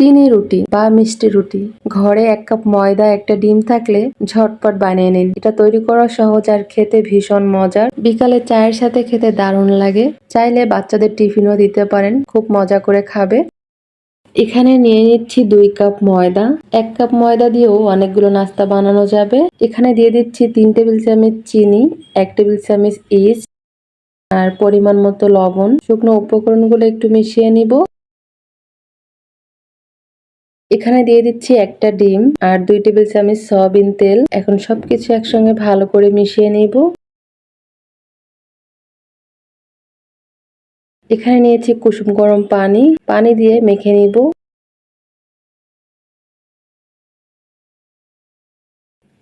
চিনি রুটি বা মিষ্টি রুটি। ঘরে এক কাপ ময়দা, একটা ডিম থাকলে ঝটপট বানিয়ে নিন। এটা তৈরি করা সহজ আর খেতে ভীষণ মজার। বিকালে চায়ের সাথে খেতে দারুণ লাগে। চাইলে বাচ্চাদের টিফিনও দিতে পারেন। খুব মজা করে খাবে। এখানে নিয়ে নিচ্ছি দুই কাপ ময়দা। এক কাপ ময়দা দিয়েও অনেকগুলো নাস্তা বানানো যাবে। এখানে দিয়ে দিচ্ছি তিন টেবিল চামচ চিনি, এক টেবিল চামচ ইস্ট, আর পরিমাণ মতো লবণ। শুকনো উপকরণগুলো একটু মিশিয়ে নিব। এখানে দিয়ে দিচ্ছি একটা ডিম আর দুই টেবিল চামচ সয়াবিন তেল। এখন সবকিছু একসঙ্গে ভালো করে মিশিয়ে নিব। এখানে নিয়েছি কুসুম গরম পানি। পানি দিয়ে মেখে নিব।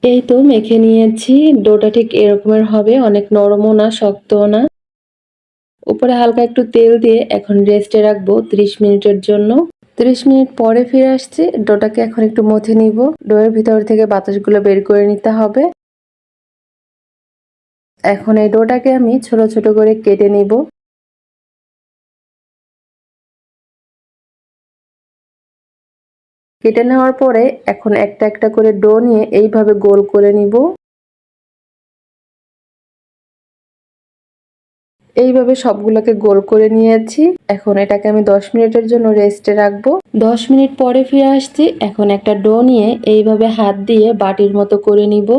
এই তো মেখে নিয়েছি। ডোটা ঠিক এরকমের হবে, অনেক নরমও না, শক্তও না। উপরে হালকা একটু তেল দিয়ে এখন রেস্টে রাখব ত্রিশ মিনিটের জন্য। ত্রিশ মিনিট পরে ফিরে আসছি। ডোটাকে এখন একটু মথে নিব। ডোয়ের ভিতর থেকে বাতাসগুলো বের করে নিতে হবে। এখন এই ডোটাকে আমি ছোট ছোট করে কেটে নিব। কেটে নেওয়ার পরে এখন একটা একটা করে ডো নিয়ে এইভাবে গোল করে নিব। এইভাবে সবগুলোকে গোল করে নিয়েছি। এখন এটাকে আমি দশ মিনিটের জন্য রেস্টে রাখব। দশ মিনিট পরে ফিরে আসছি। এখন একটা ডো নিয়ে এইভাবে হাত দিয়ে বাটির মতো করে নিব।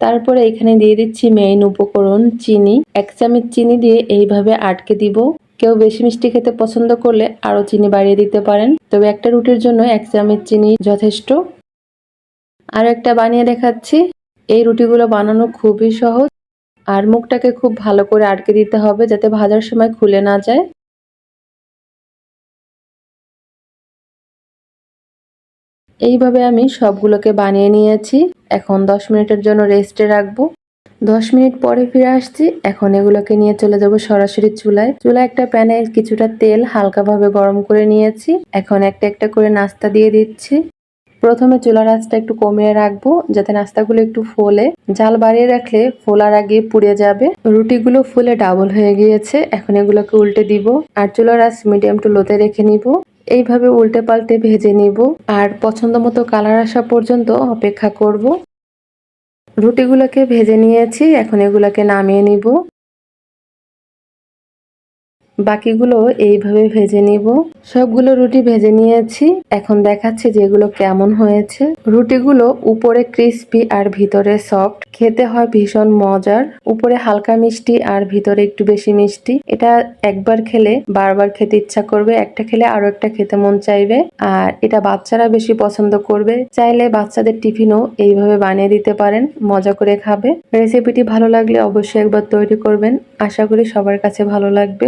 তারপরে এখানে দিয়ে দিচ্ছি মেইন উপকরণ চিনি। এক চামচ চিনি দিয়ে এইভাবে আটকে দিব। কেউ বেশি মিষ্টি খেতে পছন্দ করলে আরও চিনি বাড়িয়ে দিতে পারেন। তবে একটা রুটির জন্য এক চামচ চিনি যথেষ্ট। আর একটা বানিয়ে দেখাচ্ছি। এই রুটিগুলো বানানো খুবই সহজ। আর মুখটাকে খুব ভালো করে আটকে দিতে হবে যাতে ভাজার সময় খুলে না যায়। এইভাবে আমি সবগুলোকে বানিয়ে নিয়েছি। এখন দশ মিনিটের জন্য রেস্টে রাখব। দশ মিনিট পরে ফিরে আসছি। এখন এগুলোকে নিয়ে চলে যাব সরাসরি চুলায়। চুলায় একটা প্যানে কিছুটা তেল হালকাভাবে গরম করে নিয়েছি। এখন একটা একটা করে নাস্তা দিয়ে দিচ্ছি। প্রথমে চুলার আঁচটা একটু কমিয়ে রাখব, যাতে নাস্তাগুলো একটু ফোলে। জাল বাড়িয়ে রাখলে ফোলার আগে পুড়ে যাবে। রুটিগুলো ফুলে ডাবল হয়ে গিয়েছে, এখন এগুলোকে উল্টে দিব। আর চুলার আঁচ মিডিয়াম টু লোতে রেখে নিব। এইভাবে উল্টে পাল্টে ভেজে নিব। আর পছন্দ মতো কালার আসা পর্যন্ত অপেক্ষা করব। রুটিগুলোকে ভেজে নিয়েছি, এখন এগুলোকে নামিয়ে নিব। বাকিগুলো এইভাবে ভেজে নিব। সবগুলো রুটি ভেজে নিয়েছি। এখন দেখাচ্ছি যেগুলো কেমন হয়েছে। রুটিগুলো উপরে ক্রিস্পি আর ভিতরে সফট। খেতে হয় ভীষণ মজার। উপরে হালকা মিষ্টি আর ভিতরে একটু বেশি মিষ্টি। এটা একবার খেলে বারবার খেতে ইচ্ছা করবে। একটা খেলে আরও একটা খেতে মন চাইবে। আর এটা বাচ্চারা বেশি পছন্দ করবে। চাইলে বাচ্চাদের টিফিনও এইভাবে বানিয়ে দিতে পারেন। মজা করে খাবে। রেসিপিটি ভালো লাগলে অবশ্যই একবার তৈরি করবেন। আশা করি সবার কাছে ভালো লাগবে।